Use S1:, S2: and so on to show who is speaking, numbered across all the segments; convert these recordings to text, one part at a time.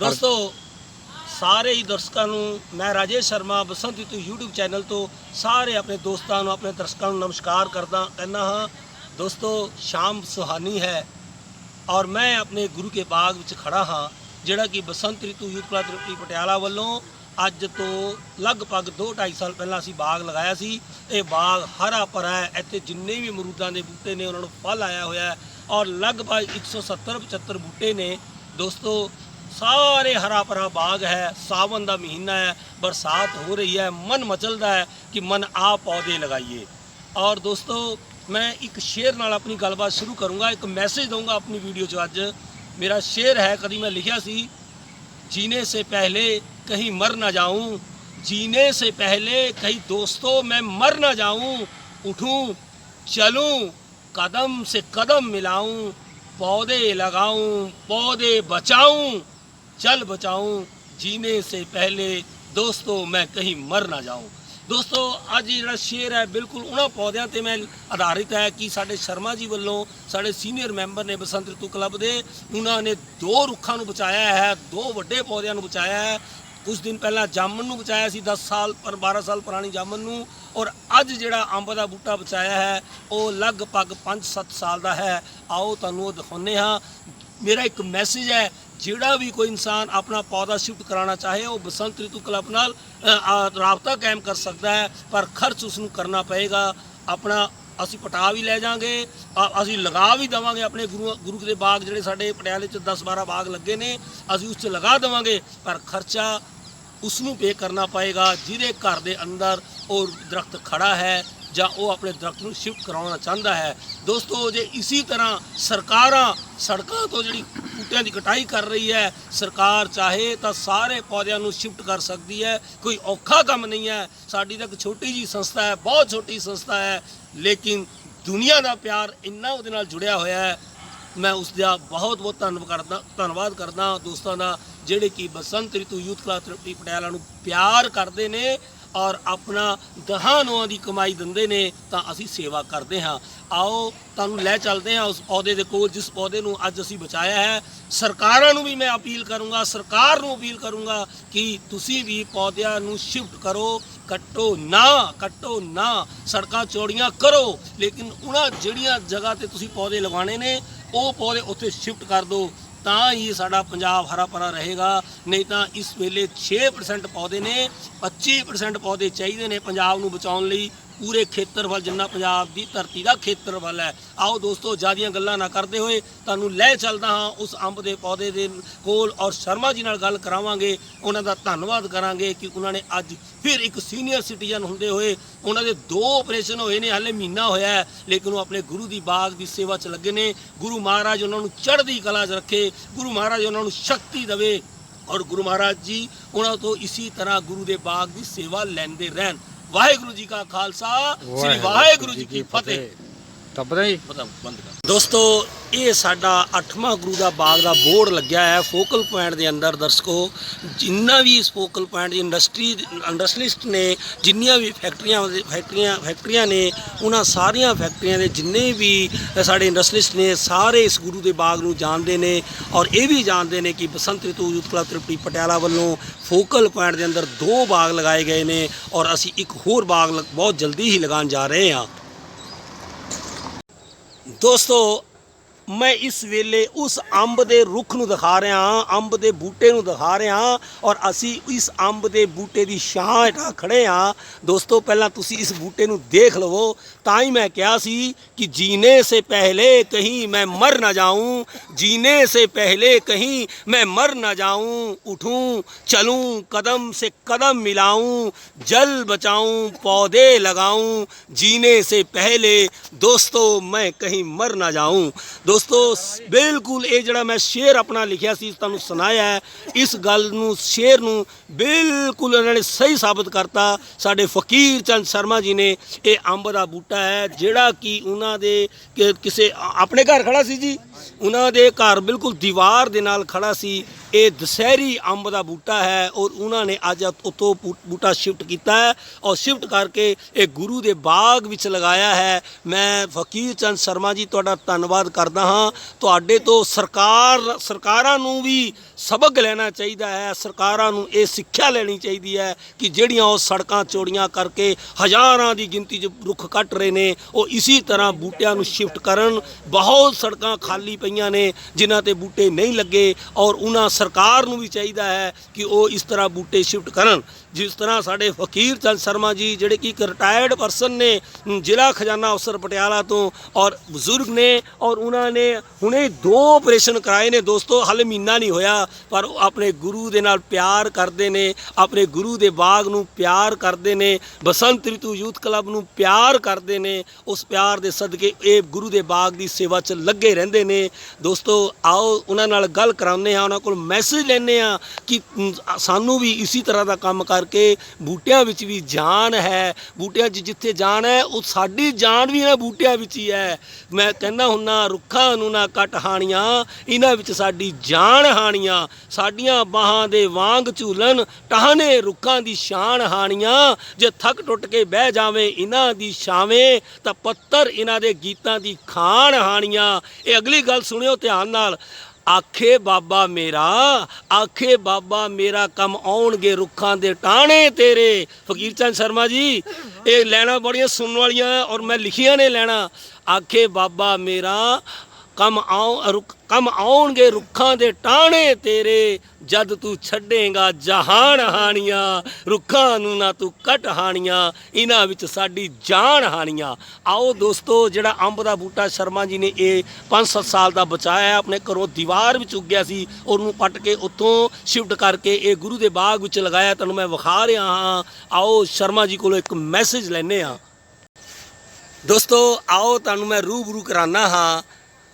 S1: ਦੋਸਤੋ, ਸਾਰੇ ਹੀ ਦਰਸ਼ਕਾਂ ਨੂੰ ਮੈਂ ਰਾਜੇਸ਼ ਸ਼ਰਮਾ ਬਸੰਤ ਰਿਤੂ YouTube ਚੈਨਲ ਤੋਂ ਸਾਰੇ ਆਪਣੇ ਦੋਸਤਾਂ ਨੂੰ, ਆਪਣੇ ਦਰਸ਼ਕਾਂ ਨੂੰ ਨਮਸਕਾਰ ਕਰਦਾ ਕਹਿੰਦਾ ਹਾਂ, ਦੋਸਤੋ, ਸ਼ਾਮ ਸੁਹਾਨੀ ਹੈ ਔਰ ਮੈਂ ਆਪਣੇ ਗੁਰੂ ਕੇ ਬਾਗ ਵਿੱਚ ਖੜਾ ਹਾਂ, ਜਿਹੜਾ ਕਿ ਬਸੰਤ ਰਿਤੂ ਯੂਥ ਕਲੱਬ ਤ੍ਰਿਪੜੀ ਪਟਿਆਲਾ ਵੱਲੋਂ ਅੱਜ ਤੋਂ ਲਗਭਗ 2.5 ਸਾਲ ਪਹਿਲਾਂ ਅਸੀਂ ਬਾਗ ਲਗਾਇਆ ਸੀ। ਇਹ ਬਾਗ ਹਰਾ ਭਰਾ ਹੈ, ਇੱਥੇ ਜਿੰਨੇ ਵੀ ਅਮਰੂਦਾਂ ਦੇ ਬੂਟੇ ਨੇ, ਉਹਨਾਂ ਨੂੰ ਫਲ ਆਇਆ ਹੋਇਆ ਹੈ ਔਰ ਲਗਭਗ 170 75 ਬੂਟੇ ਨੇ। ਦੋਸਤੋ ਸਾਰੇ ਹਰਾ ਭਰਾ ਬਾਗ ਹੈ ਸਾਵਨ ਦਾ ਮਹੀਨਾ ਹੈ ਬਰਸਾਤ ਹੋ ਰਹੀ ਹੈ ਮਨ ਮਚਲਦਾ ਹੈ ਕਿ ਮਨ ਆ ਪੌਦੇ ਲਗਾਈਏ ਔਰ ਦੋਸਤੋ ਮੈਂ ਇੱਕ ਸ਼ੇਰ ਨਾਲ ਆਪਣੀ ਗੱਲਬਾਤ ਸ਼ੁਰੂ ਕਰੂੰਗਾ ਇੱਕ ਮੈਸੇਜ ਦਊਂਗਾ ਆਪਣੀ ਵੀਡੀਓ 'ਚ ਅੱਜ ਮੇਰਾ ਸ਼ੇਰ ਹੈ ਕਦੀ ਮੈਂ ਲਿਖਿਆ ਸੀ जीने से पहले कहीं मर ना जाऊं जीने से पहले कहीं दोस्तों मैं मर ना जाऊं उठूं चलूं कदम से कदम मिलाऊं पौधे लगाऊं पौधे बचाऊं चल बचाऊं जीने से पहले दोस्तों मैं कहीं मर ना जाऊं ਦੋਸਤੋ ਅੱਜ ਜਿਹੜਾ ਸ਼ੇਰ ਹੈ ਬਿਲਕੁਲ ਉਹਨਾਂ ਪੌਦਿਆਂ ਤੇ ਮੈਂ ਆਧਾਰਿਤ ਹੈ ਕਿ ਸਾਡੇ ਸ਼ਰਮਾ ਜੀ ਵੱਲੋਂ ਸਾਡੇ ਸੀਨੀਅਰ ਮੈਂਬਰ ਨੇ ਬਸੰਤ ਰਿਤੂ ਕਲੱਬ ਦੇ ਉਹਨਾਂ ਨੇ ਦੋ ਰੁੱਖਾਂ ਨੂੰ ਬਚਾਇਆ ਹੈ ਦੋ ਵੱਡੇ ਪੌਦਿਆਂ ਨੂੰ ਬਚਾਇਆ ਹੈ ਕੁਝ ਦਿਨ ਪਹਿਲਾਂ ਜਾਮਨ ਨੂੰ ਬਚਾਇਆ ਸੀ 10 ਸਾਲ ਪਰ 12 ਸਾਲ ਪੁਰਾਣੀ ਜਾਮਨ ਨੂੰ ਔਰ ਅੱਜ ਜਿਹੜਾ ਅੰਬ ਦਾ ਬੂਟਾ ਬਚਾਇਆ ਹੈ ਉਹ ਲਗਭਗ 5-7 ਸਾਲ ਦਾ ਹੈ ਆਓ ਤੁਹਾਨੂੰ ਉਹ ਦਿਖਾਉਂਦੇ ਹਾਂ ਮੇਰਾ ਇੱਕ ਮੈਸੇਜ ਹੈ ਜਿਹੜਾ ਵੀ ਕੋਈ ਇਨਸਾਨ ਆਪਣਾ ਪੌਦਾ ਸ਼ਿਫਟ ਕਰਾਉਣਾ ਚਾਹੇ ਉਹ ਬਸੰਤ ਰਿਤੂ ਕਲੱਬ ਨਾਲ ਰਾਬਤਾ ਕਾਇਮ ਕਰ ਸਕਦਾ ਹੈ, ਪਰ ਖਰਚ ਉਸ ਨੂੰ ਕਰਨਾ ਪਏਗਾ। ਆਪਣਾ ਅਸੀਂ ਪਟਾ ਵੀ ਲੈ ਜਾਾਂਗੇ ਅਸੀਂ ਲਗਾ ਵੀ ਦਵਾਂਗੇ ਆਪਣੇ ਗੁਰੂ ਗੁਰੂ ਦੇ ਬਾਗ ਜਿਹੜੇ ਸਾਡੇ ਪਟਿਆਲੇ ਚ 10 12 ਬਾਗ ਲੱਗੇ ਨੇ, ਅਸੀਂ ਉਸ 'ਚ ਲਗਾ ਦਵਾਂਗੇ, ਪਰ ਖਰਚਾ ਉਸ ਨੂੰ ਪੇ ਕਰਨਾ ਪਏਗਾ, ਜਿਹਦੇ ਘਰ ਦੇ ਅੰਦਰ ਉਹ ਦਰਖਤ ਖੜਾ ਹੈ ਜਾਂ ਉਹ ਆਪਣੇ ਦਰਖਤ ਨੂੰ ਸ਼ਿਫਟ ਕਰਾਉਣਾ ਚਾਹੁੰਦਾ ਹੈ। ਦੋਸਤੋ, ਜੇ ਇਸੇ ਤਰ੍ਹਾਂ ਸਰਕਾਰਾਂ ਸੜਕਾਂ ਤੋਂ ਜਿਹੜੀ ਬੂਟਿਆਂ ਦੀ ਕਟਾਈ ਕਰ ਰਹੀ ਹੈ। ਸਰਕਾਰ ਚਾਹੇ ਤਾਂ ਸਾਰੇ ਪੌਦਿਆਂ ਨੂੰ ਸ਼ਿਫਟ ਕਰ ਸਕਦੀ ਹੈ। ਕੋਈ ਔਖਾ ਕੰਮ ਨਹੀਂ ਹੈ। ਸਾਡੀ ਤਾਂ ਇੱਕ ਛੋਟੀ ਜੀ ਸੰਸਥਾ ਹੈ, ਬਹੁਤ ਛੋਟੀ ਸੰਸਥਾ ਹੈ। ਲੇਕਿਨ ਦੁਨੀਆ ਦਾ ਪਿਆਰ ਇੰਨਾ ਉਹਦੇ ਨਾਲ ਜੁੜਿਆ ਹੋਇਆ ਹੈ। ਮੈਂ ਉਸ ਦਾ ਬਹੁਤ ਬਹੁਤ ਧੰਨਵਾਦ ਕਰਦਾ ਧੰਨਵਾਦ ਕਰਦਾ ਦੋਸਤਾਂ ਦਾ, ਜਿਹੜੇ ਕਿ ਬਸੰਤ ਰਿਤੂ ਯੂਥ ਕਲੱਬ ਤ੍ਰਿਪੜੀ ਪਟਿਆਲਾ ਨੂੰ ਪਿਆਰ ਕਰਦੇ ਨੇ। ਔਰ ਆਪਣਾ ਦਹਾਂ ਨੋਆਂ ਦੀ ਕਮਾਈ ਦਿੰਦੇ ਨੇ, ਤਾਂ ਅਸੀਂ ਸੇਵਾ ਕਰਦੇ ਹਾਂ। ਆਓ, ਤੁਹਾਨੂੰ ਲੈ ਚੱਲਦੇ ਹਾਂ ਉਸ ਪੌਦੇ ਦੇ ਕੋਲ, ਜਿਸ ਪੌਦੇ ਨੂੰ ਅੱਜ ਅਸੀਂ ਬਚਾਇਆ ਹੈ। ਸਰਕਾਰਾਂ ਨੂੰ ਵੀ ਮੈਂ ਅਪੀਲ ਕਰੂੰਗਾ, ਸਰਕਾਰ ਨੂੰ ਅਪੀਲ ਕਰੂੰਗਾ ਕਿ ਤੁਸੀਂ ਵੀ ਪੌਦਿਆਂ ਨੂੰ ਸ਼ਿਫਟ ਕਰੋ। ਕੱਟੋ ਨਾ ਕੱਟੋ ਨਾ। ਸੜਕਾਂ ਚੌੜੀਆਂ ਕਰੋ, ਲੇਕਿਨ ਉਹਨਾਂ ਜਿਹੜੀਆਂ ਜਗ੍ਹਾ ਤੇ ਤੁਸੀਂ ਪੌਦੇ ਲਗਾਉਣੇ ਨੇ, ਉਹ ਪੌਦੇ ਉੱਥੇ ਸ਼ਿਫਟ ਕਰ ਦਿਓ। ਤਾਂ ਹੀ ਸਾਡਾ ਪੰਜਾਬ ਹਰਾ ਭਰਾ ਰਹੇਗਾ। ਨਹੀਂ ਤਾਂ ਇਸ ਵੇਲੇ 6% ਪੌਦੇ ਨੇ 25% ਪੌਦੇ ਚਾਹੀਦੇ ਨੇ ਪੰਜਾਬ ਨੂੰ ਬਚਾਉਣ ਲਈ। ਪੂਰੇ ਖੇਤਰਫਲ ਜਿੰਨਾ ਪੰਜਾਬ ਦੀ ਧਰਤੀ ਦਾ ਖੇਤਰਫਲ ਹੈ। ਆਓ ਦੋਸਤੋ, ਜਿਆਦੀਆਂ ਗੱਲਾਂ ਨਾ ਕਰਦੇ ਹੋਏ, ਤੁਹਾਨੂੰ ਲੈ ਚੱਲਦਾ ਹਾਂ ਉਸ ਅੰਬ ਦੇ ਪੌਦੇ ਦੇ ਕੋਲ ਔਰ ਸ਼ਰਮਾ ਜੀ ਨਾਲ ਗੱਲ ਕਰਾਵਾਂਗੇ। ਉਹਨਾਂ ਦਾ ਧੰਨਵਾਦ ਕਰਾਂਗੇ ਕਿ ਉਹਨਾਂ ਨੇ ਅੱਜ ਫਿਰ ਇੱਕ ਸੀਨੀਅਰ ਸਿਟੀਜ਼ਨ ਹੁੰਦੇ ਹੋਏ ਉਹਨਾਂ ਦੇ ਦੋ ਆਪਰੇਸ਼ਨ ਹੋਏ ਨੇ, ਹਾਲੇ ਮਹੀਨਾ ਹੋਇਆ ਲੇਕਿਨ ਉਹ ਆਪਣੇ ਗੁਰੂ ਦੀ ਬਾਗ ਦੀ ਸੇਵਾ 'ਚ ਲੱਗੇ ਨੇ। ਗੁਰੂ ਮਹਾਰਾਜ ਉਹਨਾਂ ਨੂੰ ਚੜ੍ਹਦੀ ਕਲਾ 'ਚ ਰੱਖੇ। ਗੁਰੂ ਮਹਾਰਾਜ ਉਹਨਾਂ ਨੂੰ ਸ਼ਕਤੀ ਦੇਵੇ ਔਰ ਗੁਰੂ ਮਹਾਰਾਜ ਜੀ ਉਹਨਾਂ ਤੋਂ ਇਸੇ ਤਰ੍ਹਾਂ ਗੁਰੂ ਦੇ ਬਾਗ ਦੀ ਸੇਵਾ ਲੈਂਦੇ ਰਹਿਣ। ਵਾਹਿਗੁਰੂ ਜੀ ਕਾ ਖਾਲਸਾ ਸ੍ਰੀ ਵਾਹਿਗੁਰੂ ਜੀ ਕੀ ਫਤਿਹ। ਬਤਾ ਬੰਦ ਕਰ। ਦੋਸਤੋ, ਇਹ ਸਾਡਾ 8ਵਾਂ ਗੁਰੂ ਦਾ ਬਾਗ ਦਾ ਬੋਰਡ ਲੱਗਿਆ ਹੈ ਫੋਕਲ ਪੁਆਇੰਟ ਦੇ ਅੰਦਰ, ਦਰਸ਼ਕੋ। ਜਿੰਨਾ ਵੀ ਇਸ ਫੋਕਲ ਪੁਆਇੰਟ ਦੀ ਇੰਡਸਟਰੀ ਇੰਡਸਟਰੀਲਿਸਟ ਨੇ, ਜਿੰਨੀਆਂ ਵੀ ਫੈਕਟਰੀਆਂ ਫੈਕਟਰੀਆਂ ਫੈਕਟਰੀਆਂ ਨੇ, ਉਹਨਾਂ ਸਾਰੀਆਂ ਫੈਕਟਰੀਆਂ ਦੇ ਜਿੰਨੇ ਵੀ ਸਾਡੇ ਇੰਡਸਟਰੀਲਿਸਟ ਨੇ, ਸਾਰੇ ਇਸ ਗੁਰੂ ਦੇ ਬਾਗ ਨੂੰ ਜਾਣਦੇ ਨੇ ਔਰ ਇਹ ਵੀ ਜਾਣਦੇ ਨੇ ਕਿ ਬਸੰਤ ਰਿਤੂ ਯੂਥ ਕਲੱਬ ਤ੍ਰਿਪੜੀ ਪਟਿਆਲਾ ਵੱਲੋਂ ਫੋਕਲ ਪੁਆਇੰਟ ਦੇ ਅੰਦਰ ਦੋ ਬਾਗ ਲਗਾਏ ਗਏ ਨੇ ਔਰ ਅਸੀਂ ਇੱਕ ਹੋਰ ਬਾਗ ਲ- ਬਹੁਤ ਜਲਦੀ ਹੀ ਲਗਾਉਣ ਜਾ ਰਹੇ ਹਾਂ। ਦੋਸਤੋ ਮੈਂ ਇਸ ਵੇਲੇ ਉਸ ਅੰਬ ਦੇ ਰੁੱਖ ਨੂੰ ਦਿਖਾ ਰਿਹਾ ਹਾਂ, ਅੰਬ ਦੇ ਬੂਟੇ ਨੂੰ ਦਿਖਾ ਰਿਹਾ ਹਾਂ ਔਰ ਅਸੀਂ ਇਸ ਅੰਬ ਦੇ ਬੂਟੇ ਦੀ ਛਾਂ ਹੇਠਾਂ ਖੜੇ ਹਾਂ। ਦੋਸਤੋ, ਪਹਿਲਾਂ ਤੁਸੀਂ ਇਸ ਬੂਟੇ ਨੂੰ ਦੇਖ ਲਵੋ। ਤਾਂ ਹੀ ਮੈਂ ਕਿਹਾ ਸੀ ਕਿ ਜੀਨੇ ਸੇ ਪਹਿਲੇ ਕਹੀਂ ਮੈਂ ਮਰ ਨਾ ਜਾਊਂ, ਜੀਨੇ ਸੇ ਪਹਿਲੇ ਕਹੀਂ ਮੈਂ ਮਰ ਨਾ ਜਾਊਂ, ਉਠੂੰ, ਚਲੂੰ, ਕਦਮ ਸੇ ਕਦਮ ਮਿਲਾਉਂ ਜਲ बचाऊं ਪੌਦੇ ਲਗਾਉਂ जीने से ਪਹਿਲੇ, ਦੋਸਤੋ, ਮੈਂ कहीं ਮਰ ਨਾ जाऊं ਦੋਸਤੋ, ਬਿਲਕੁਲ ਇਹ ਜਿਹੜਾ ਮੈਂ ਸ਼ੇਰ ਆਪਣਾ ਲਿਖਿਆ ਸੀ, ਤੁਹਾਨੂੰ ਸੁਣਾਇਆ ਹੈ, ਇਸ ਗੱਲ ਨੂੰ, ਸ਼ੇਰ ਨੂੰ ਬਿਲਕੁਲ ਇਹਨਾਂ ਨੇ ਸਹੀ ਸਾਬਤ ਕਰਤਾ। ਸਾਡੇ ਫਕੀਰ ਚੰਦ ਸ਼ਰਮਾ ਜੀ ਨੇ ਇਹ ਅੰਬ ਦਾ ਬੂਟਾ ਹੈ, ਜਿਹੜਾ ਕਿ ਉਹਨਾਂ ਦੇ ਕਿਸੇ ਆਪਣੇ ਘਰ ਖੜਾ ਸੀ ਜੀ? ਉਹਨਾਂ ਦੇ ਘਰ ਬਿਲਕੁਲ ਦੀਵਾਰ ਦੇ ਨਾਲ ਖੜਾ ਸੀ। ਇਹ ਦਸ਼ਹਿਰੀ ਅੰਬ ਦਾ ਬੂਟਾ ਹੈ ਔਰ ਉਹਨਾਂ ਨੇ ਅੱਜ ਉਤੋਂ ਬੂਟਾ ਸ਼ਿਫਟ ਕੀਤਾ ਹੈ ਔਰ ਸ਼ਿਫਟ ਕਰਕੇ ਇਹ ਗੁਰੂ ਦੇ ਬਾਗ ਵਿੱਚ ਲਗਾਇਆ ਹੈ। ਮੈਂ ਫਕੀਰ ਚੰਦ ਸ਼ਰਮਾ ਜੀ, ਤੁਹਾਡਾ ਧੰਨਵਾਦ ਕਰਦਾ ਹਾਂ, ਤੁਹਾਡੇ ਤੋਂ ਸਰਕਾਰ, ਸਰਕਾਰਾਂ ਨੂੰ ਵੀ ਸਬਕ ਲੈਣਾ ਚਾਹੀਦਾ ਹੈ, ਸਰਕਾਰਾਂ ਨੂੰ ਇਹ ਸਿੱਖਿਆ ਲੈਣੀ ਚਾਹੀਦੀ ਹੈ ਕਿ ਜਿਹੜੀਆਂ ਉਹ ਸੜਕਾਂ ਚੋੜੀਆਂ ਕਰਕੇ ਹਜ਼ਾਰਾਂ ਦੀ ਗਿਣਤੀ 'ਚ ਰੁੱਖ ਕੱਟ ਰਹੇ ਨੇ, ਉਹ ਇਸੇ ਤਰ੍ਹਾਂ ਬੂਟਿਆਂ ਨੂੰ ਸ਼ਿਫਟ ਕਰਨ, ਬਹੁਤ ਸੜਕਾਂ ਖਾਲੀ ਪਈਆਂ ਨੇ, ਜਿਨ੍ਹਾਂ ਤੇ ਬੂਟੇ ਨਹੀਂ ਲੱਗੇ ਔਰ ਉਹਨਾਂ ਸਰਕਾਰ ਨੂੰ ਵੀ ਚਾਹੀਦਾ ਹੈ ਕਿ ਉਹ ਇਸ ਤਰ੍ਹਾਂ ਬੂਟੇ ਸ਼ਿਫਟ ਕਰਨ। ਜਿਸ ਤਰ੍ਹਾਂ ਸਾਡੇ ਫਕੀਰ ਚੰਦ ਸ਼ਰਮਾ ਜੀ, ਜਿਹੜੇ ਕਿ ਇੱਕ ਰਿਟਾਇਰਡ ਪਰਸਨ ਨੇ ਜ਼ਿਲ੍ਹਾ ਖਜ਼ਾਨਾ ਅਫਸਰ ਪਟਿਆਲਾ ਤੋਂ, ਔਰ ਬਜ਼ੁਰਗ ਨੇ, ਔਰ ਉਹਨਾਂ ਨੇ ਹੁਣੇ ਦੋ ਆਪਰੇਸ਼ਨ ਕਰਾਏ ਨੇ। ਦੋਸਤੋ, ਹਾਲੇ ਮਹੀਨਾ ਨਹੀਂ ਹੋਇਆ, ਪਰ ਉਹ ਆਪਣੇ ਗੁਰੂ ਦੇ ਨਾਲ ਪਿਆਰ ਕਰਦੇ ਨੇ, ਆਪਣੇ ਗੁਰੂ ਦੇ ਬਾਗ ਨੂੰ ਪਿਆਰ ਕਰਦੇ ਨੇ, ਬਸੰਤ ਰਿਤੂ ਯੂਥ ਕਲੱਬ ਨੂੰ ਪਿਆਰ ਕਰਦੇ ਨੇ, ਉਸ ਪਿਆਰ ਦੇ ਸਦਕੇ ਇਹ ਗੁਰੂ ਦੇ ਬਾਗ ਦੀ ਸੇਵਾ 'ਚ ਲੱਗੇ ਰਹਿੰਦੇ ਨੇ। ਦੋਸਤੋ, ਆਓ ਉਹਨਾਂ ਨਾਲ ਗੱਲ ਕਰਾਉਂਦੇ ਆ ਉਹਨਾਂ ਕੋਲ ਮੈਸੇਜ ਲੈਣੇ ਆ ਕਿ ਸਾਨੂੰ ਵੀ ਇਸੇ ਤਰ੍ਹਾਂ ਦਾ ਕੰਮ ਕਰ ਕਰਕੇ ਬੂਟਿਆਂ ਵਿੱਚ ਵੀ ਜਾਨ ਹੈ, ਬੂਟਿਆਂ 'ਚ ਜਿੱਥੇ ਜਾਨ ਹੈ, ਉਹ ਸਾਡੀ ਜਾਨ ਵੀ ਇਹਨਾਂ ਬੂਟਿਆਂ ਵਿੱਚ ਹੀ ਹੈ। ਮੈਂ ਕਹਿੰਦਾ ਹੁੰਨਾ, ਰੁੱਖਾਂ ਨੂੰ ਨਾ ਕੱਟ ਹਾਣੀਆਂ, ਇਹਨਾਂ ਵਿੱਚ ਸਾਡੀ ਜਾਨ ਹਾਣੀਆਂ, ਸਾਡੀਆਂ ਬਾਹਾਂ ਦੇ ਵਾਂਗ ਝੂਲਣ ਟਾਹਨੇ ਰੁੱਖਾਂ ਦੀ ਸ਼ਾਨ ਹਾਣੀਆਂ, ਜੇ ਥੱਕ ਟੁੱਟ ਕੇ ਬਹਿ ਜਾਵੇਂ ਇਹਨਾਂ ਦੀ ਛਾਵੇਂ, ਤਾਂ ਪੱਤਰ ਇਹਨਾਂ ਦੇ ਗੀਤਾਂ ਦੀ ਖਾਨ ਹਾਣੀਆਂ। ਇਹ ਅਗਲੀ ਗੱਲ ਸੁਣਿਓ ਧਿਆਨ ਨਾਲ। ਆਖੇ ਬਾਬਾ ਮੇਰਾ, ਆਖੇ ਬਾਬਾ ਮੇਰਾ ਕੰਮ ਆਉਣਗੇ ਰੁੱਖਾਂ ਦੇ ਟਾਣੇ ਤੇਰੇ। ਫਕੀਰ ਚੰਦ ਸ਼ਰਮਾ ਜੀ, ਇਹ ਲੈਣਾ ਬੜੀਆਂ ਸੁਣਨ ਵਾਲੀਆਂ ਔਰ ਮੈਂ ਲਿਖੀਆਂ ਨੇ ਲੈਣਾ। ਆਖੇ ਬਾਬਾ ਮੇਰਾ ਕੰਮ ਆਉ ਰੁੱਖ ਕੰਮ ਆਉਣਗੇ ਰੁੱਖਾਂ ਦੇ ਟਾਣੇ ਤੇਰੇ, ਜਦ ਤੂੰ ਛੱਡੇਗਾ ਜਹਾਨ ਹਾਣੀਆਂ। ਰੁੱਖਾਂ ਨੂੰ ਨਾ ਤੂੰ ਕੱਟ ਹਾਣੀਆਂ, ਇਹਨਾਂ ਵਿੱਚ ਸਾਡੀ ਜਾਨ ਹਾਣੀਆਂ। ਆਓ ਦੋਸਤੋ, ਜਿਹੜਾ ਅੰਬ ਦਾ ਬੂਟਾ ਸ਼ਰਮਾ ਜੀ ਨੇ ਇਹ 5-7 ਸਾਲ ਦਾ ਬਚਾਇਆ ਆਪਣੇ ਘਰੋਂ ਦੀਵਾਰ ਵਿੱਚ ਉੱਗਿਆ ਸੀ, ਉਹਨੂੰ ਪੱਟ ਕੇ ਉੱਥੋਂ ਸ਼ਿਫਟ ਕਰਕੇ ਇਹ ਗੁਰੂ ਦੇ ਬਾਗ ਵਿੱਚ ਲਗਾਇਆ ਤੁਹਾਨੂੰ ਮੈਂ ਵਿਖਾ ਰਿਹਾ ਹਾਂ। ਆਓ ਸ਼ਰਮਾ ਜੀ ਕੋਲੋਂ ਇੱਕ ਮੈਸੇਜ ਲੈਣੇ ਆ ਦੋਸਤੋ, ਆਓ ਤੁਹਾਨੂੰ ਮੈਂ ਰੂਬਰੂ ਕਰਾਨਾ ਹਾਂ।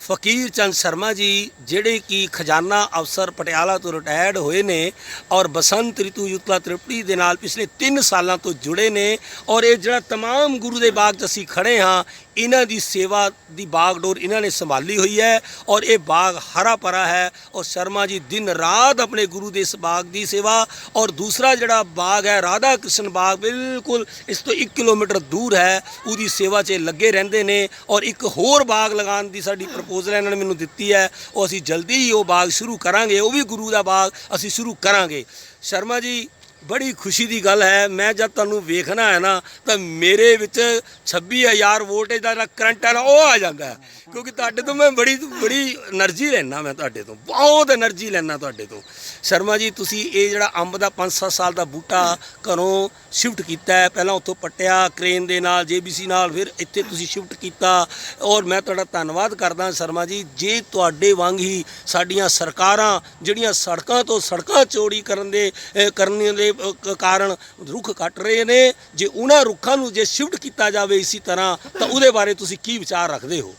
S1: ਫਕੀਰ ਚੰਦ ਸ਼ਰਮਾ ਜੀ ਜਿਹੜੇ ਕਿ ਖਜ਼ਾਨਾ ਅਫਸਰ ਪਟਿਆਲਾ ਤੋਂ ਰਿਟਾਇਰਡ ਹੋਏ ਨੇ ਔਰ ਬਸੰਤ ਰਿਤੂ ਯੁਤਲਾ ਤ੍ਰਿਪੜੀ ਦੇ ਨਾਲ ਪਿਛਲੇ 3 ਸਾਲਾਂ ਤੋਂ ਜੁੜੇ ਨੇ ਔਰ ਇਹ ਜਿਹੜਾ तमाम ਗੁਰੂ ਦੇ ਬਾਗ 'ਚ ਅਸੀਂ ਖੜੇ ਹਾਂ ਇਹਨਾਂ ਦੀ ਸੇਵਾ ਦੀ ਬਾਗਡੋਰ ਇਹਨਾਂ ਨੇ ਸੰਭਾਲੀ ਹੋਈ ਹੈ ਔਰ ਇਹ ਬਾਗ ਹਰਾ ਭਰਾ ਹੈ ਔਰ ਸ਼ਰਮਾ ਜੀ ਦਿਨ ਰਾਤ ਆਪਣੇ ਗੁਰੂ ਦੇ ਇਸ ਬਾਗ ਦੀ ਸੇਵਾ ਔਰ ਦੂਸਰਾ ਜਿਹੜਾ ਬਾਗ ਹੈ ਰਾਧਾ ਕ੍ਰਿਸ਼ਨ ਬਾਗ ਬਿਲਕੁਲ ਇਸ ਤੋਂ 1 ਕਿਲੋਮੀਟਰ ਦੂਰ ਹੈ, ਉਹਦੀ ਸੇਵਾ 'ਚ ਲੱਗੇ ਰਹਿੰਦੇ ਨੇ ਔਰ ਇੱਕ ਹੋਰ ਬਾਗ ਲਗਾਉਣ ਦੀ ਸਾਡੀ ਪ੍ਰਪੋਜ਼ਲ ਇਹਨਾਂ ਨੇ ਮੈਨੂੰ ਦਿੱਤੀ ਹੈ, ਉਹ ਅਸੀਂ ਜਲਦੀ ਹੀ ਉਹ ਬਾਗ ਸ਼ੁਰੂ ਕਰਾਂਗੇ, ਉਹ ਵੀ ਗੁਰੂ ਦਾ ਬਾਗ ਅਸੀਂ ਸ਼ੁਰੂ ਕਰਾਂਗੇ। ਸ਼ਰਮਾ ਜੀ ਬੜੀ ਖੁਸ਼ੀ ਦੀ ਗੱਲ ਹੈ। ਮੈਂ ਜਦ ਤੁਹਾਨੂੰ ਵੇਖਣਾ ਹੈ ਨਾ, ਤਾਂ ਮੇਰੇ ਵਿੱਚ 26000 ਵੋਲਟੇਜ ਦਾ ਜਿਹੜਾ ਕਰੰਟ ਹੈ ਨਾ, ਉਹ ਆ ਜਾਂਦਾ ਕਿਉਂਕਿ ਤੁਹਾਡੇ ਤੋਂ ਮੈਂ ਬੜੀ ਬੜੀ એનર્ਜੀ ਲੈਣਾ ਮੈਂ ਤੁਹਾਡੇ ਤੋਂ। ਬਹੁਤ એનર્ਜੀ ਲੈਣਾ ਤੁਹਾਡੇ ਤੋਂ। ਸ਼ਰਮਾ ਜੀ, ਤੁਸੀਂ ਇਹ ਜਿਹੜਾ ਅੰਬ ਦਾ 5-7 ਸਾਲ ਦਾ ਬੂਟਾ ਘਰੋਂ ਸ਼ਿਫਟ ਕੀਤਾ ਪਹਿਲਾਂ ਉੱਥੋਂ ਪੱਟਿਆ ਕ੍ਰੇਨ ਦੇ ਨਾਲ ਜੀਬੀਸੀ ਨਾਲ, ਫਿਰ ਇੱਥੇ ਤੁਸੀਂ ਸ਼ਿਫਟ ਕੀਤਾ। ਔਰ ਮੈਂ ਤੁਹਾਡਾ ਧੰਨਵਾਦ ਕਰਦਾ ਸ਼ਰਮਾ ਜੀ, ਜੇ ਤੁਹਾਡੇ ਵਾਂਗ ਹੀ ਸਾਡੀਆਂ ਸਰਕਾਰਾਂ ਜਿਹੜੀਆਂ ਸੜਕਾਂ ਤੋਂ ਸੜਕਾਂ ਚੋਰੀ ਕਰਨ ਦੇ ਕਰਨ ਦੇ ਕ- ਕਾਰਨ ਰੁੱਖ ਕੱਟ ਰਹੇ ਨੇ। ਜੇ ਉਹਨਾਂ ਰੁੱਖਾਂ ਨੂੰ ਜੇ ਸ਼ਿਫਟ ਕੀਤਾ ਜਾਵੇ ਇਸੇ ਤਰ੍ਹਾਂ ਤਾਂ ਉਹਦੇ ਬਾਰੇ ਤੁਸੀਂ ਕੀ ਵਿਚਾਰ ਰੱਖਦੇ ਹੋ?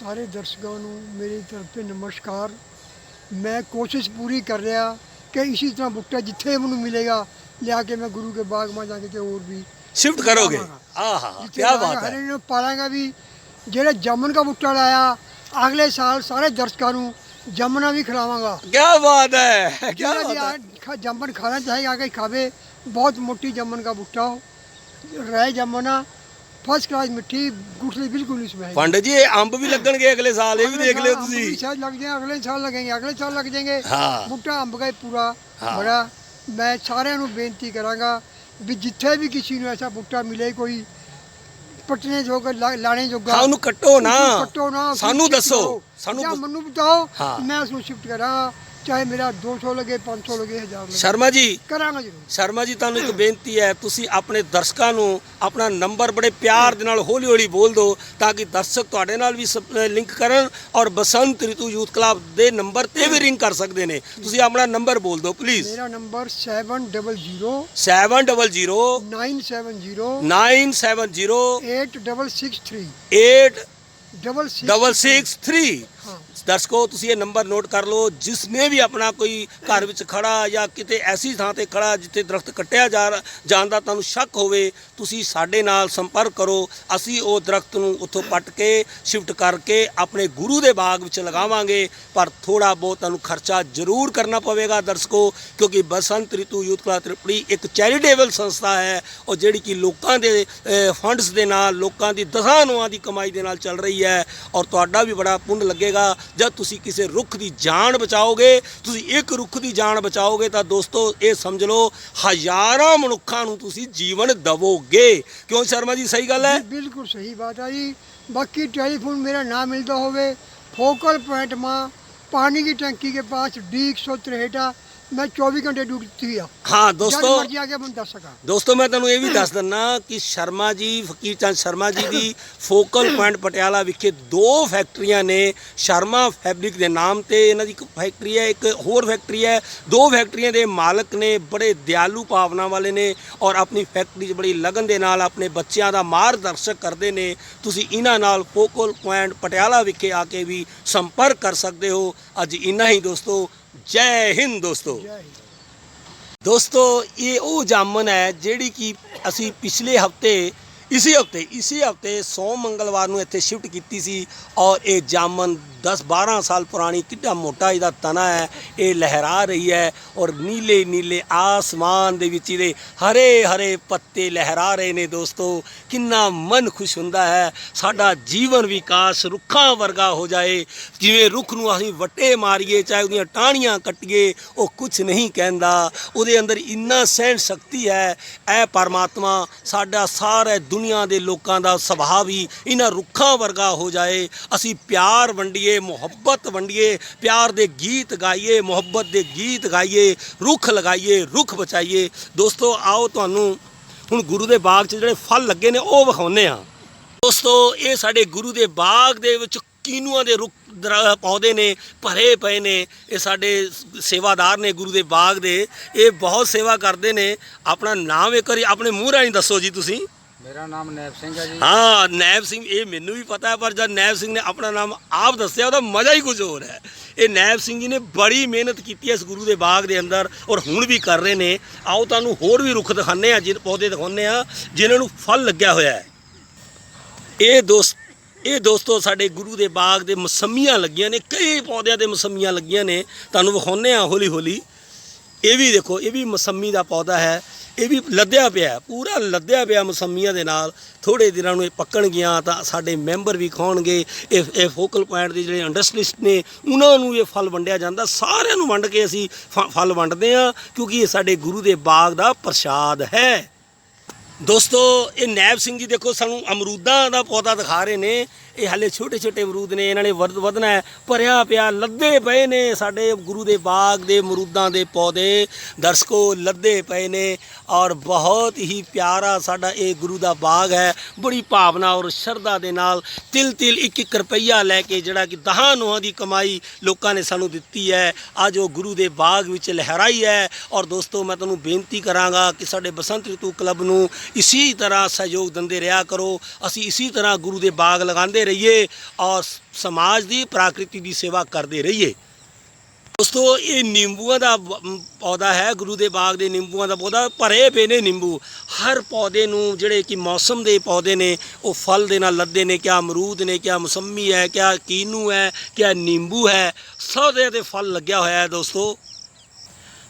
S2: ਸਾਰੇ ਦਰਸ਼ਕਾਂ ਨੂੰ ਮੇਰੀ ਤਰਫ ਤੋਂ ਨਮਸਕਾਰ। ਮੈਂ ਕੋਸ਼ਿਸ਼ ਪੂਰੀ ਕਰ ਰਿਹਾ ਕਿ ਇਸੇ ਤਰ੍ਹਾਂ ਬੁੱਟਾ ਜਿੱਥੇ ਮੈਨੂੰ ਮਿਲੇਗਾ ਲਿਆ ਕੇ ਮੈਂ ਗੁਰੂ ਕੇ ਬਾਗ ਮਾ ਜਾ ਕੇ ਤੇ ਹੋਰ ਵੀ
S1: ਸ਼ਿਫਟ ਕਰੋਗੇ? ਆਹਾ ਕੀ ਬਾਤ ਹੈ।
S2: ਹਰੇ ਨੂੰ ਪਾਲਾਂਗਾ ਵੀ ਜਿਹੜੇ ਜਾਮਨ ਦਾ ਬੁੱਟਾ ਲਾਇਆ ਅਗਲੇ ਸਾਲ ਸਾਰੇ ਦਰਸ਼ਕਾਂ ਨੂੰ ਜਾਮਨਾ ਵੀ ਖਿਲਾਵਾਂਗਾ।
S1: ਕੀ ਬਾਤ ਹੈ ਕੀ ਬਾਤ ਹੈ।
S2: ਆ ਖਾ- ਜਾਮਨ ਖਾਣਾ ਚਾਹੇਗਾ ਆ ਕੇ ਖਾਵੇ ਬਹੁਤ ਮੋਟੀ ਜਾਮਨ ਦਾ ਬੁੱਟਾ ਹੋ ਰਹਿ ਜਾਮਨਾ ਫਸਟ ਕਲਾਸ ਮਿੱਠੀ ਗੁਠਲੀ ਬਿਲਕੁਲ ਨਹੀਂ ਸਮੈਲ
S1: ਪੰਡਤ ਜੀ ਇਹ ਅੰਬ ਵੀ ਲੱਗਣਗੇ ਅਗਲੇ ਸਾਲ ਇਹ ਵੀ ਦੇਖ ਲਿਓ
S2: अगले
S1: ਤੁਸੀਂ
S2: साल लग जाए अगले साल लगेंगे अगले साल लग जाएंगे
S1: हाँ।
S2: ਬੂਟਾ ਅੰਬ ਦਾ ਹੀ ਪੂਰਾ
S1: हाँ।
S2: ਬੜਾ ਮੈਂ ਸਾਰਿਆਂ ਨੂੰ ਬੇਨਤੀ ਕਰਾਂਗਾ ਵੀ ਜਿੱਥੇ ਵੀ ਕਿਸੇ ਨੂੰ ਐਸਾ ਬੂਟਾ ਮਿਲੇ ਕੋਈ ਪਟਨੇ ਜੋਗਾ ਲਾ- ਲਾਣੇ ਜੋਗਾ
S1: ਹਾਂ ਉਹਨੂੰ ਕੱਟੋ ਨਾ
S2: ਉਸਨੂੰ ਕੱਟੋ ਨਾ ਉਸਨੂੰ
S1: ਸਾਨੂੰ
S2: shift
S1: ਦੱਸੋ
S2: ਕਰੋ।
S1: ਸਾਨੂੰ
S2: ਜਾਂ
S1: ਦੱਸ-
S2: ਮੈਨੂੰ ਬਤਾਓ
S1: हाँ।
S2: ਮੈਂ ਉਸ ਨੂੰ ਸ਼ਿਫਟ ਕਰਾਂ ਚਾਹੇ ਮੇਰਾ 200 ਲੱਗੇ 500 ਲੱਗੇ 1000 ਲੱਗੇ।
S1: ਸ਼ਰਮਾ ਜੀ।
S2: ਕਰਾਂਗਾ ਜ਼ਰੂਰ।
S1: ਸ਼ਰਮਾ ਜੀ ਤੁਹਾਨੂੰ ਇੱਕ ਬੇਨਤੀ ਹੈ ਤੁਸੀਂ ਆਪਣੇ ਦਰਸ਼ਕਾਂ ਨੂੰ ਆਪਣਾ ਨੰਬਰ ਬੜੇ ਪਿਆਰ ਦੇ ਨਾਲ ਹੌਲੀ ਹੌਲੀ ਬੋਲ ਦਿਓ ਤਾਂ ਕਿ ਦਰਸ਼ਕ ਤੁਹਾਡੇ ਨਾਲ ਵੀ ਲਿੰਕ ਕਰਨ ਔਰ ਬਸੰਤ ਰਿਤੂ ਯੂਥ ਕਲੱਬ ਦੇ ਨੰਬਰ ਤੇ ਵੀ ਰਿੰਗ ਕਰ ਸਕਦੇ ਨੇ। ਤੁਸੀਂ ਆਪਣਾ ਨੰਬਰ ਬੋਲ ਦਿਓ ਪਲੀਜ਼
S2: ਮੇਰਾ ਨੰਬਰ 700
S1: 700
S2: 970
S1: 970
S2: 8663
S1: 8
S2: ਡਬਲ 6
S1: ਡਬਲ 63
S2: ਹਾਂ।
S1: ਦਰਸ਼ਕੋ, ਤੁਸੀਂ ਇਹ ਨੰਬਰ ਨੋਟ ਕਰ ਲਓ ਜਿਸ ਨੇ ਵੀ ਆਪਣਾ ਕੋਈ ਘਰ ਵਿੱਚ ਖੜਾ ਜਾਂ ਕਿਤੇ ਐਸੀ ਥਾਂ ਤੇ ਖੜਾ ਜਿੱਥੇ ਦਰਖਤ ਕੱਟਿਆ ਜਾ ਜਾਣ ਦਾ ਤੁਹਾਨੂੰ ਸ਼ੱਕ ਹੋਵੇ, ਤੁਸੀਂ ਸਾਡੇ ਨਾਲ ਸੰਪਰਕ ਕਰੋ। ਅਸੀਂ ਉਹ ਦਰਖਤ ਨੂੰ ਉੱਥੋਂ ਪੱਟ ਕੇ ਸ਼ਿਫਟ ਕਰਕੇ ਆਪਣੇ ਗੁਰੂ ਦੇ ਬਾਗ ਵਿੱਚ ਲਗਾਵਾਂਗੇ। ਪਰ ਥੋੜਾ ਬਹੁਤ ਤੁਹਾਨੂੰ ਖਰਚਾ ਜ਼ਰੂਰ ਕਰਨਾ ਪਵੇਗਾ ਦਰਸ਼ਕੋ, ਕਿਉਂਕਿ ਬਸੰਤ ਰਿਤੂ ਯੂਥ ਕਲਾ ਤ੍ਰਿਪੜੀ ਇੱਕ ਚੈਰੀਟੇਬਲ ਸੰਸਥਾ ਹੈ। ਉਹ ਜਿਹੜੀ ਕਿ ਲੋਕਾਂ ਦੇ ਫੰਡਸ ਦੇ ਨਾਲ, ਲੋਕਾਂ ਦੀ ਦਸਾਂ ਨੋਆਂ ਦੀ ਕਮਾਈ ਦੇ ਨਾਲ ਚੱਲ ਰਹੀ ਹੈ। ਔਰ ਤੁਹਾਡਾ ਵੀ ਬੜਾ ਪੁੰਨ ਲੱਗੇਗਾ। ਜਦ ਤੁਸੀਂ ਕਿਸੇ ਰੁੱਖ ਦੀ ਜਾਨ ਬਚਾਓਗੇ, ਤੁਸੀਂ ਇੱਕ ਰੁੱਖ ਦੀ ਜਾਨ ਬਚਾਓਗੇ ਤਾਂ ਦੋਸਤੋ ਇਹ ਸਮਝ ਲਓ, ਹਜ਼ਾਰਾਂ ਮਨੁੱਖਾਂ ਨੂੰ ਤੁਸੀਂ ਜੀਵਨ ਦਵੋਗੇ। ਕਿਉਂ ਸ਼ਰਮਾ ਜੀ, ਸਹੀ ਗੱਲ ਹੈ?
S2: ਬਿਲਕੁਲ ਸਹੀ ਬਾਤ ਹੈ ਜੀ। ਬਾਕੀ ਟੈਲੀਫੋਨ ਮੇਰਾ ਨਾ ਮਿਲਦਾ ਹੋਵੇ, ਫੋਕਲ ਪੁਆਇੰਟ ਮਾਂ, ਪਾਣੀ ਦੀ ਟੈਂਕੀ ਦੇ ਪਾਸ ਡੀ 163 ਮੈਂ 24 ਘੰਟੇ ਡਿਊਟੀ ਕੀਤੀ ਆ।
S1: ਹਾਂ ਦੋਸਤੋ।
S2: ਮਰਜ਼ੀ ਆ ਕੇ ਮੈਨੂੰ ਦੱਸ ਸਕਾਂ।
S1: ਦੋਸਤੋ ਮੈਂ ਤੁਹਾਨੂੰ ਇਹ ਵੀ ਦੱਸ ਦਿੰਨਾ ਕਿ ਸ਼ਰਮਾ ਜੀ ਫਕੀਰ ਚੰਦ ਸ਼ਰਮਾ ਜੀ ਦੀ ਫੋਕਲ ਪੁਆਇੰਟ ਪਟਿਆਲਾ ਵਿਖੇ ਦੋ ਫੈਕਟਰੀਆਂ ਨੇ। ਸ਼ਰਮਾ ਫੈਬਰਿਕ ਦੇ ਨਾਮ ਤੇ ਇਹਨਾਂ ਦੀ ਇੱਕ ਫੈਕਟਰੀ ਹੈ ਇੱਕ ਹੋਰ ਫੈਕਟਰੀ ਹੈ। ਦੋ ਫੈਕਟਰੀਆਂ ਦੇ ਮਾਲਕ ਨੇ ਬੜੇ ਦਿਆਲੂ ਭਾਵਨਾ ਵਾਲੇ ਨੇ ਔਰ ਆਪਣੀ ਫੈਕਟਰੀ 'ਚ ਬੜੀ ਲਗਨ ਦੇ ਨਾਲ ਆਪਣੇ ਬੱਚਿਆਂ ਦਾ ਮਾਰਗਦਰਸ਼ਕ ਕਰਦੇ ਨੇ। ਤੁਸੀਂ ਇਹਨਾਂ ਨਾਲ ਫੋਕਲ ਪੁਆਇੰਟ ਪਟਿਆਲਾ ਵਿਖੇ ਆ ਕੇ ਵੀ ਸੰਪਰਕ ਕਰ ਸਕਦੇ ਹੋ। ਅੱਜ ਇੰਨਾ ਹੀ ਦੋਸਤੋ ਜੈ ਹਿੰਦ ਦੋਸਤੋ। ਦੋਸਤੋ ਇਹ ਉਹ ਜਾਮਨ ਹੈ ਜਿਹੜੀ ਕਿ ਅਸੀਂ ਪਿਛਲੇ ਹਫ਼ਤੇ ਇਸੇ ਹਫ਼ਤੇ ਇਸੇ ਹਫ਼ਤੇ ਸੋਮ ਮੰਗਲਵਾਰ ਨੂੰ ਇੱਥੇ ਸ਼ਿਫਟ ਕੀਤੀ ਸੀ ਔਰ ਇਹ ਜਾਮਨ 10 12 ਸਾਲ ਪੁਰਾਣੀ ਕਿੱਡਾ ਮੋਟਾ ਇਹਦਾ ਤਣਾ ਹੈ, ਇਹ ਲਹਿਰਾ ਰਹੀ ਹੈ ਔਰ ਨੀਲੇ ਨੀਲੇ ਆਸਮਾਨ ਦੇ ਵਿੱਚ ਇਹਦੇ ਹਰੇ ਹਰੇ ਪੱਤੇ ਲਹਿਰਾ ਰਹੇ ਨੇ ਦੋਸਤੋ। ਕਿੰਨਾ ਮਨ ਖੁਸ਼ ਹੁੰਦਾ ਹੈ, ਸਾਡਾ ਜੀਵਨ ਵਿਕਾਸ ਰੁੱਖਾਂ ਵਰਗਾ ਹੋ ਜਾਏ। ਜਿਵੇਂ ਰੁੱਖ ਨੂੰ ਅਸੀਂ ਵੱਟੇ ਮਾਰੀਏ, ਚਾਹੇ ਉਹਦੀਆਂ ਟਾਹਣੀਆਂ ਕੱਟੀਏ, ਉਹ ਕੁਝ ਨਹੀਂ ਕਹਿੰਦਾ। ਉਹਦੇ ਅੰਦਰ ਇੰਨਾ ਸਹਿਣ ਸ਼ਕਤੀ ਹੈ ਇਹ ਪਰਮਾਤਮਾ ਸਾਡਾ ਸਾਰਾ ਦੁਨੀਆ ਦੇ ਲੋਕਾਂ ਦਾ ਸੁਭਾਅ ਵੀ ਇਹਨਾਂ ਰੁੱਖਾਂ ਵਰਗਾ ਹੋ ਜਾਏ। ਅਸੀਂ ਪਿਆਰ ਵੰਡੀਏ, ਮੁਹੱਬਤ ਵੰਡੀਏ, ਪਿਆਰ ਦੇ ਗੀਤ ਗਾਈਏ, ਮੁਹੱਬਤ ਦੇ ਗੀਤ ਗਾਈਏ, ਰੁੱਖ ਲਗਾਈਏ, ਰੁੱਖ ਬਚਾਈਏ। ਦੋਸਤੋ, ਆਓ ਤੁਹਾਨੂੰ ਹੁਣ ਗੁਰੂ ਦੇ ਬਾਗ 'ਚ ਜਿਹੜੇ ਫਲ ਲੱਗੇ ਨੇ, ਉਹ ਵਿਖਾਉਂਦੇ ਆ ਦੋਸਤੋ, ਇਹ ਸਾਡੇ ਗੁਰੂ ਦੇ ਬਾਗ ਦੇ ਵਿੱਚ ਕੀਨੂਆਂ ਦੇ ਰੁੱਖ ਦਰ- ਪੌਦੇ ਨੇ, ਭਰੇ ਪਏ ਨੇ। ਇਹ ਸਾਡੇ ਸੇਵਾਦਾਰ ਨੇ ਗੁਰੂ ਦੇ ਬਾਗ ਦੇ। ਇਹ ਬਹੁਤ ਸੇਵਾ ਕਰਦੇ ਨੇ। ਆਪਣਾ ਨਾਮ ਇੱਕ ਵਾਰੀ ਆਪਣੇ ਮੂੰਹ ਰਾਹੀਂ ਦੱਸੋ ਜੀ ਤੁਸੀਂ।
S3: ਮੇਰਾ ਨਾਮ ਨੈਬ ਸਿੰਘ ਹੈ ਜੀ।
S1: ਹਾਂ, ਨੈਬ ਸਿੰਘ, ਇਹ ਮੈਨੂੰ ਵੀ ਪਤਾ ਹੈ, ਪਰ ਜਦ ਨੈਬ ਸਿੰਘ ਨੇ ਆਪਣਾ ਨਾਮ ਆਪ ਦੱਸਿਆ, ਉਹਦਾ ਮਜ਼ਾ ਹੀ ਕੁਝ ਹੋਰ ਹੈ। ਇਹ ਨੈਬ ਸਿੰਘ ਜੀ ਨੇ ਬੜੀ ਮਿਹਨਤ ਕੀਤੀ ਹੈ ਇਸ ਗੁਰੂ ਦੇ ਬਾਗ ਦੇ ਅੰਦਰ ਔਰ ਹੁਣ ਵੀ ਕਰ ਰਹੇ ਨੇ। ਆਓ ਤੁਹਾਨੂੰ ਹੋਰ ਵੀ ਰੁੱਖ ਦਿਖਾਉਂਦੇ ਆ ਜਿਨ ਪੌਦੇ ਦਿਖਾਉਂਦੇ ਆ ਜਿਨ੍ਹਾਂ ਨੂੰ ਫਲ ਲੱਗਿਆ ਹੋਇਆ ਹੈ। ਇਹ ਦੋਸਤ ਇਹ ਦੋਸਤੋ, ਸਾਡੇ ਗੁਰੂ ਦੇ ਬਾਗ ਦੇ ਮਸੰਮੀਆਂ ਲੱਗੀਆਂ ਨੇ, ਕਈ ਪੌਦਿਆਂ ਦੇ ਮਸੰਮੀਆਂ ਲੱਗੀਆਂ ਨੇ। ਤੁਹਾਨੂੰ ਵਿਖਾਉਂਦੇ ਆ ਹੌਲੀ ਹੌਲੀ ਇਹ ਵੀ ਦੇਖੋ, ਇਹ ਵੀ ਮਸੰਮੀ ਦਾ ਪੌਦਾ ਹੈ। ਇਹ ਵੀ ਲੱਦਿਆ ਪਿਆ, ਪੂਰਾ ਲੱਦਿਆ ਪਿਆ ਮਸੰਮੀਆਂ ਦੇ ਨਾਲ। ਥੋੜੇ ਦਿਨਾਂ ਨੂੰ ਇਹ ਪੱਕਣਗੀਆਂ ਤਾਂ ਸਾਡੇ ਮੈਂਬਰ ਵੀ ਖਾਣਗੇ। ਇਹ ਇਹ ਫੋਕਲ ਪੁਆਇੰਟ ਦੇ ਜਿਹੜੇ ਇੰਡਸਟਰੀਸਟ ਨੇ, ਉਹਨਾਂ ਨੂੰ ਇਹ ਫਲ ਵੰਡਿਆ ਜਾਂਦਾ। ਸਾਰਿਆਂ ਨੂੰ ਵੰਡ ਕੇ ਅਸੀਂ ਫ- ਫਲ ਵੰਡਦੇ ਆ ਕਿਉਂਕਿ ਇਹ ਸਾਡੇ ਗੁਰੂ ਦੇ ਬਾਗ ਦਾ ਪ੍ਰਸ਼ਾਦ ਹੈ। ਦੋਸਤੋ, ਇਹ ਨੈਬ ਸਿੰਘ ਜੀ ਦੇਖੋ, ਸਾਨੂੰ ਅਮਰੂਦਾਂ ਦਾ ਪੌਦਾ ਦਿਖਾ ਰਹੇ ਨੇ। ਇਹ ਹਾਲੇ ਛੋਟੇ ਛੋਟੇ ਅਮਰੂਦ ਨੇ, ਇਹਨਾਂ ਨੇ ਵਧ ਵਧਣਾ ਹੈ। ਭਰਿਆ ਪਿਆ, ਲੱਦੇ ਪਏ ਨੇ ਸਾਡੇ ਗੁਰੂ ਦੇ ਬਾਗ ਦੇ ਅਮਰੂਦਾਂ ਦੇ ਪੌਦੇ। ਦਰਸ਼ਕੋ, ਲੱਦੇ ਪਏ ਨੇ ਔਰ ਬਹੁਤ ਹੀ ਪਿਆਰਾ ਸਾਡਾ ਇਹ ਗੁਰੂ ਦਾ ਬਾਗ ਹੈ। ਬੜੀ ਭਾਵਨਾ ਔਰ ਸ਼ਰਧਾ ਦੇ ਨਾਲ ਤਿਲ ਤਿਲ ਇੱਕ ਇੱਕ ਰੁਪਈਆ ਲੈ ਕੇ ਜਿਹੜਾ ਕਿ ਦਹਾਂ ਨੋਹਾਂ ਦੀ ਕਮਾਈ ਲੋਕਾਂ ਨੇ ਸਾਨੂੰ ਦਿੱਤੀ ਹੈ। ਅੱਜ ਉਹ ਗੁਰੂ ਦੇ ਬਾਗ ਵਿੱਚ ਲਹਿਰਾਈ ਹੈ ਔਰ ਦੋਸਤੋ, ਮੈਂ ਤੁਹਾਨੂੰ ਬੇਨਤੀ ਕਰਾਂਗਾ ਕਿ ਸਾਡੇ ਬਸੰਤ ਰਿਤੂ ਕਲੱਬ ਨੂੰ ਇਸੀ ਤਰ੍ਹਾਂ ਸਹਿਯੋਗ ਦਿੰਦੇ ਰਿਹਾ ਕਰੋ। ਅਸੀਂ ਇਸੀ ਤਰ੍ਹਾਂ ਗੁਰੂ ਦੇ ਬਾਗ ਲਗਾਉਂਦੇ ਰਹੀਏ ਔਰ ਸਮਾਜ ਦੀ, ਪ੍ਰਾਕ੍ਰਿਤੀ ਦੀ ਸੇਵਾ ਕਰਦੇ ਰਹੀਏ। ਦੋਸਤੋ, ਇਹ ਨਿੰਬੂਆਂ ਦਾ ਪੌਦਾ ਹੈ, ਗੁਰੂ ਦੇ ਬਾਗ ਦੇ ਨਿੰਬੂਆਂ ਦਾ ਪੌਦਾ। ਭਰੇ ਪਏ ਨੇ ਨਿੰਬੂ। ਹਰ ਪੌਦੇ ਨੂੰ ਜਿਹੜੇ ਕਿ ਮੌਸਮ ਦੇ ਪੌਦੇ ਨੇ, ਉਹ ਫਲ ਦੇ ਨਾਲ ਲੱਦੇ ਨੇ। ਕਿਆ ਅਮਰੂਦ ਨੇ, ਕਿਆ ਮੌਸਮੀ ਹੈ, ਕਿਆ ਕੀਨੂ ਹੈ, ਕਿਆ ਨਿੰਬੂ ਹੈ ਸਭ ਦੇ ਤੇ ਫਲ ਲੱਗਿਆ ਹੋਇਆ ਹੈ ਦੋਸਤੋ।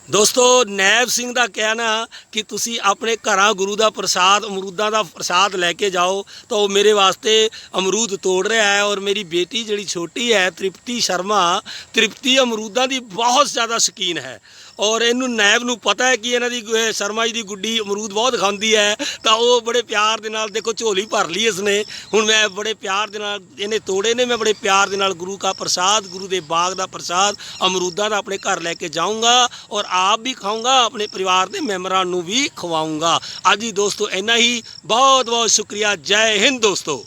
S1: ਦੋਸਤੋ, ਨੈਬ ਸਿੰਘ ਦਾ ਕਹਿਣਾ ਕਿ ਤੁਸੀਂ ਆਪਣੇ ਘਰਾਂ ਗੁਰੂ ਦਾ ਪ੍ਰਸਾਦ, ਅਮਰੂਦਾਂ ਦਾ ਪ੍ਰਸਾਦ ਲੈ ਕੇ ਜਾਓ ਤਾਂ ਉਹ ਮੇਰੇ ਵਾਸਤੇ ਅਮਰੂਦ ਤੋੜ ਰਿਹਾ ਹੈ ਔਰ ਮੇਰੀ ਬੇਟੀ ਜਿਹੜੀ ਛੋਟੀ ਹੈ, ਤ੍ਰਿਪਤੀ ਸ਼ਰਮਾ, ਤ੍ਰਿਪਤੀ ਅਮਰੂਦਾਂ ਦੀ ਬਹੁਤ ਜ਼ਿਆਦਾ ਸ਼ੌਕੀਨ ਹੈ। ਔਰ ਇਹਨੂੰ ਨੈਬ ਨੂੰ ਪਤਾ ਹੈ ਕਿ ਇਹਨਾਂ ਦੀ ਗੁ- ਸ਼ਰਮਾ ਜੀ ਦੀ ਗੁੱਡੀ ਅਮਰੂਦ ਬਹੁਤ ਖਾਂਦੀ ਹੈ, ਤਾਂ ਉਹ ਬੜੇ ਪਿਆਰ ਦੇ ਨਾਲ, ਦੇਖੋ ਝੋਲੀ ਭਰ ਲਈ ਇਸਨੇ। ਹੁਣ ਮੈਂ ਬੜੇ ਪਿਆਰ ਦੇ ਨਾਲ ਇਹਨੇ ਤੋੜੇ ਨੇ, ਮੈਂ ਬੜੇ ਪਿਆਰ ਦੇ ਨਾਲ ਗੁਰੂ ਕਾ ਪ੍ਰਸਾਦ, ਗੁਰੂ ਦੇ ਬਾਗ ਦਾ ਪ੍ਰਸਾਦ, ਅਮਰੂਦਾਂ ਦਾ ਆਪਣੇ ਘਰ ਲੈ ਕੇ ਜਾਊਂਗਾ ਔਰ ਆਪ ਵੀ ਖਾਊਂਗਾ, ਆਪਣੇ ਪਰਿਵਾਰ ਦੇ ਮੈਂਬਰਾਂ ਨੂੰ ਵੀ ਖਵਾਊਂਗਾ। ਅੱਜ ਹੀ ਦੋਸਤੋ, ਇੰਨਾ ਹੀ। ਬਹੁਤ ਬਹੁਤ ਸ਼ੁਕਰੀਆ। ਜੈ ਹਿੰਦ ਦੋਸਤੋ।